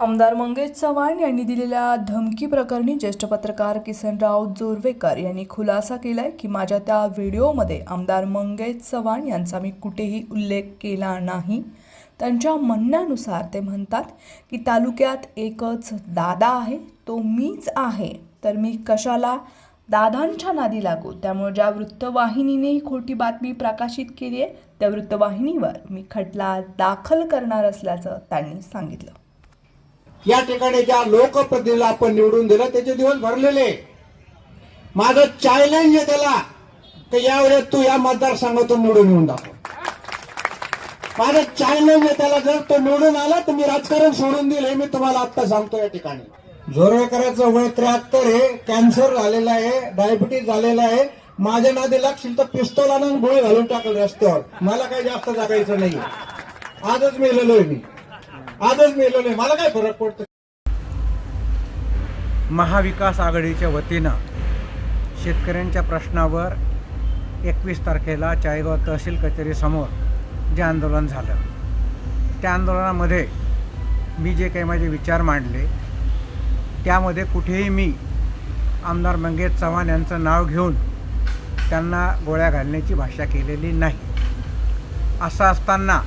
आमदार मंगेश चव्हाण यांनी दिलेल्या धमकी प्रकरणी ज्येष्ठ पत्रकार किसनराव जोरवेकर यांनी खुलासा केलाय की माझ्या त्या व्हिडिओमध्ये आमदार मंगेश चव्हाण यांचा मी कुठेही उल्लेख केला नाही. त्यांच्या म्हणण्यानुसार ते म्हणतात की तालुक्यात एकच दादा आहे तो मीच आहे. तर मी कशाला दादांच्या नादी लागू? त्यामुळे ज्या वृत्तवाहिनीने ही खोटी बातमी प्रकाशित केली आहे त्या वृत्तवाहिनीवर मी खटला दाखल करणार असल्याचं त्यांनी सांगितलं. या ठिकाणी ज्या लोकप्रतिनिधीला आपण निवडून दिलं त्याचे दिवस भरलेले माझं चॅलेंज आहे त्याला की यावेळेस तू या मतदारसंघातून निवडून येऊन दाखव. माझं चॅलेंज आहे त्याला जर तो निवडून आला तर मी राजकारण सोडून देईल हे मी तुम्हाला आता सांगतो या ठिकाणी. जोरवेकराचं वय त्र्याहत्तर आहे कॅन्सर झालेला आहे डायबिटीज झालेला आहे. माझ्या नादी लागशील तर पिस्तोलानं गोळी घालून टाकल रस्त्यावर. मला काही जास्त जागायचं नाही आजच मेलेलोय मी. आजच मेलेलोय मला काय फरक पडतो? महाविकास आघाडीच्या वतीनं शेतकऱ्यांच्या प्रश्नावर एकवीस तारखेला चाळीगाव तहसील कचेरीसमोर जे आंदोलन झालं. त्या आंदोलनामध्ये मी जे काही माझे विचार मांडले त्यामध्ये कुठेही मी आमदार मंगेश चव्हाण यांचं नाव घेऊन त्यांना गोळ्या घालण्याची भाषा केलेली नाही. असं असताना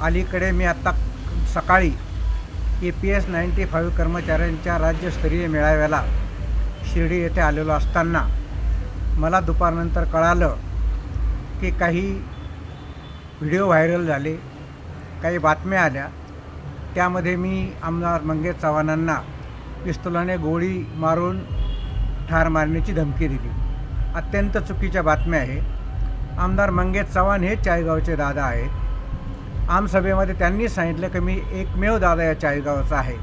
अलीकडे मी आत्ता सकाळी A P S ninety five कर्मचाऱ्यांच्या राज्यस्तरीय मेळाव्याला शिर्डी येथे आलेलो असताना मला दुपारनंतर कळालं की काही व्हिडिओ व्हायरल झाले काही बातम्या आल्या. त्यामध्ये मी आमदार मंगेश चव्हाणांना पिस्तुलाने गोळी मारून ठार मारण्याची धमकी दिली. अत्यंत चुकीच्या बातम्या आहे. आमदार मंगेश चव्हाण हे चायगावचे दादा आहेत. आमसभेमध्ये त्यांनी सांगितलं की मी एकमेव दादा या चाळीगावचा आहे.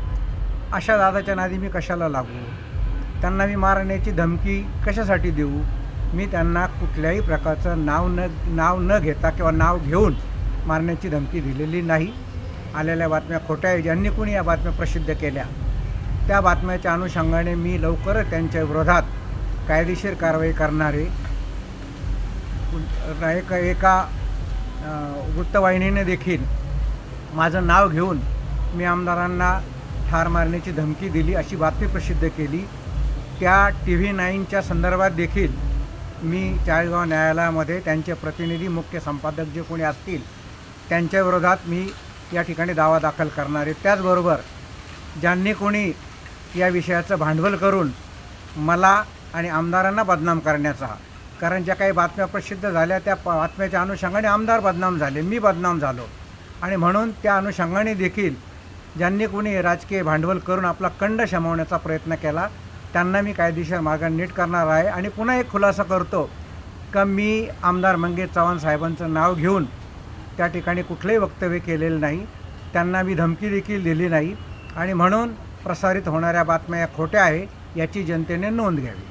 अशा दादाच्या नादी मी कशाला लागू? त्यांना मी मारण्याची धमकी कशासाठी देऊ? मी त्यांना कुठल्याही प्रकारचं नाव न नाव न घेता किंवा नाव घेऊन मारण्याची धमकी दिलेली नाही. आलेल्या बातम्या खोट्या आहे ज्यांनी कोणी या बातम्या प्रसिद्ध केल्या? त्या बातम्याच्या अनुषंगाने मी लवकरच त्यांच्या विरोधात कायदेशीर कारवाई करणारे एक एका वृत्तवाहिनीने देखील माझं नाव घेऊन मी आमदारांना ठार मारण्याची धमकी दिली अशी बातमी प्रसिद्ध केली. त्या टी व्ही नाईनच्या संदर्भात देखील मी चाळीसगाव न्यायालयामध्ये त्यांचे प्रतिनिधी मुख्य संपादक जे कोणी असतील त्यांच्याविरोधात मी या ठिकाणी दावा दाखल करणार आहे. त्याचबरोबर ज्यांनी कोणी या विषयाचं भांडवल करून मला आणि आमदारांना बदनाम करण्याचा कारण ज्या काही बातम्या प्रसिद्ध झाल्या त्या बातम्याच्या अनुषंगाने आमदार बदनाम झाले मी बदनाम झालो. आणि म्हणून त्या अनुषंगाने देखील ज्यांनी कोणी राजकीय भांडवल करून आपला कंड शमवण्याचा प्रयत्न केला त्यांना मी कायदेशीर मार्गाने नीट करणार आहे. आणि पुन्हा एक खुलासा करतो का मी आमदार मंगेश चव्हाण साहेबांचं नाव घेऊन त्या ठिकाणी कुठलंही वक्तव्य केलेलं नाही. त्यांना मी धमकी देखील दिली नाही. आणि म्हणून प्रसारित होणाऱ्या बातम्या या खोट्या आहे याची जनतेने नोंद घ्यावी.